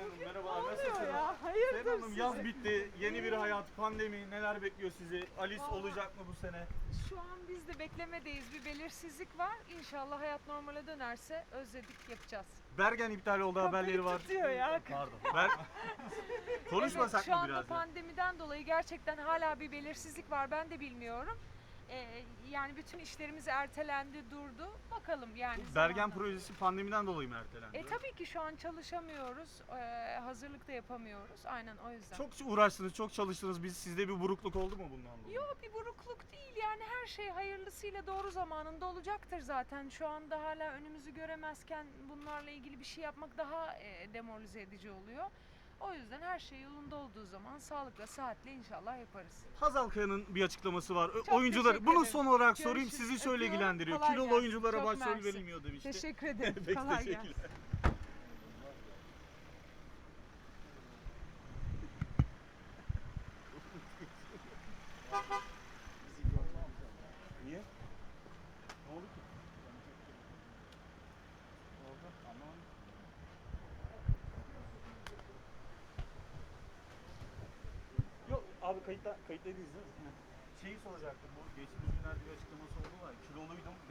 Hanım merhabalar. oluyor Nasılsınız? ya? Hayırdır Serenay Hanım size? yaz bitti. Yeni bir hayat, pandemi neler bekliyor sizi? Alice Vallahi- olacak mı bu sene? Şu an biz de beklemedeyiz. Bir belirsizlik var. İnşallah hayat normale dönerse özledik yapacağız. Bergen iptal oldu haberleri var. tutuyor ya. Pardon. Ber... Konuşmasak evet, şu mı anda biraz? ya? pandemiden dolayı gerçekten hala bir belirsizlik var. Ben de bilmiyorum. Ee, yani bütün işlerimiz ertelendi, durdu. Bakalım yani. Bergen zamanla. projesi pandemiden dolayı mı ertelendi? E tabii ki şu an çalışamıyoruz. Ee, hazırlık da yapamıyoruz. Aynen o yüzden. Çok uğraştınız, çok çalıştınız. Biz sizde bir burukluk oldu mu bundan dolayı? Yok bir burukluk değil yani her şey hayırlısıyla doğru zamanında olacaktır zaten. Şu anda hala önümüzü göremezken bunlarla ilgili bir şey yapmak daha e, demoralize edici oluyor. O yüzden her şey yolunda olduğu zaman sağlıkla, sıhhatle inşallah yaparız. Hazal Kaya'nın bir açıklaması var. Çok Oyuncular, bunu son olarak sorayım. Görüşürüz. Sizi şöyle Öpüyorum. ilgilendiriyor. Kolay Kilolu gelsin. oyunculara Çok başrol mersi. verilmiyor demişti. Teşekkür ederim. Peki, Kolay gelsin. Ne oldu ki? Ne oldu? Anlamadım. Abi kayıtta kayıtta değiliz değil mi? Şeyi soracaktım bu geçtiğimiz günlerde bir açıklaması oldu var. Kiloluydum beni